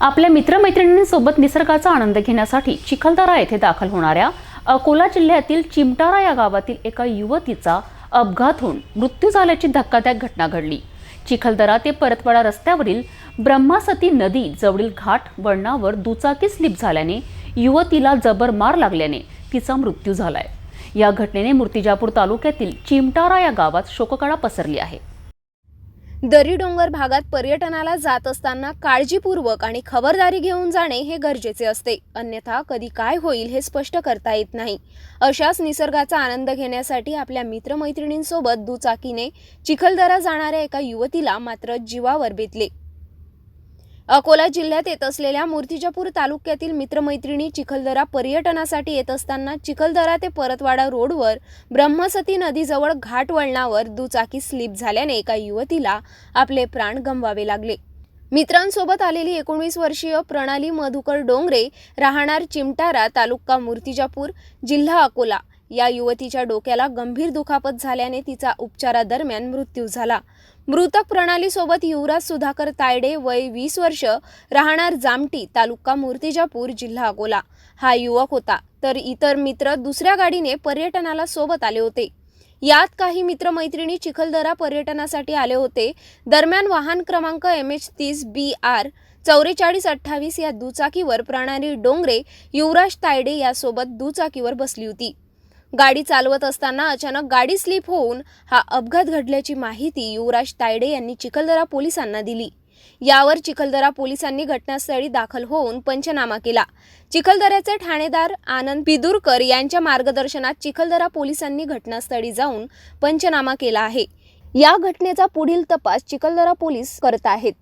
आपल्या मित्रमैत्रिणींसोबत निसर्गाचा आनंद घेण्यासाठी चिखलदरा येथे दाखल होणाऱ्या अकोला जिल्ह्यातील चिमटारा या गावातील एका युवतीचा अपघात होऊन मृत्यू झाल्याची धक्कादायक घटना घडली. चिखलदरा ते परतवाडा रस्त्यावरील ब्रह्मासती नदी जवळील घाट वळणावर दुचाकी स्लिप झाल्याने युवतीला जबर मार लागल्याने तिचा मृत्यू झालाय. या घटनेने मूर्तिजापूर तालुक्यातील चिमटारा या गावात शोककळा पसरली आहे. दरी डोंगर भागात पर्यटनाला जात असताना काळजीपूर्वक आणि खबरदारी घेऊन जाणे हे गरजेचे असते. अन्यथा कधी काय होईल हे स्पष्ट करता येत नाही. अशाच निसर्गाचा आनंद घेण्यासाठी आपल्या मित्रमैत्रिणींसोबत दुचाकीने चिखलदरा जाणाऱ्या एका युवतीला मात्र जीवावर बेतले. अकोला जिल्ह्यात येत असलेल्या मूर्तिजापूर तालुक्यातील मित्रमैत्रिणी चिखलदरा पर्यटनासाठी येत असताना चिखलदरा ते परतवाडा रोडवर ब्रह्मसती नदीजवळ घाट वळणावर दुचाकी स्लिप झाल्याने एका युवतीला आपले प्राण गमवावे लागले. मित्रांसोबत आलेली एकोणवीस वर्षीय प्रणाली मधुकर डोंगरे राहणार चिमटारा तालुका मूर्तिजापूर जिल्हा अकोला. या युवतीच्या डोक्याला गंभीर दुखापत झाल्याने तिचा उपचारादरम्यान मृत्यू झाला. मृतक प्रणालीसोबत युवराज सुधाकर तायडे वय वीस वर्ष राहणार जामटी तालुका मूर्तिजापूर जिल्हा अकोला. हा युवक होता तर इतर मित्र दुसऱ्या गाडीने पर्यटनाला सोबत आले होते. यात काही मित्रमैत्रिणी चिखलदरा पर्यटनासाठी आले होते. दरम्यान वाहन क्रमांक एम एच तीस बी आर चौवेचाळीस अठ्ठावीस या दुचाकीवर प्रणाली डोंगरे युवराज तायडे यासोबत दुचाकीवर बसली होती. गाडी चालवत असताना अचानक गाडी स्लिप होऊन हा अपघात घडल्याची माहिती युवराज तायडे यांनी चिखलदरा पोलिसांना दिली. यावर चिखलदरा पोलिसांनी घटनास्थळी दाखल होऊन पंचनामा केला. चिखलदऱ्याचे ठाणेदार आनंद पिदुरकर यांच्या मार्गदर्शनात चिखलदरा पोलिसांनी घटनास्थळी जाऊन पंचनामा केला आहे. या घटनेचा पुढील तपास चिखलदरा पोलीस करत आहेत.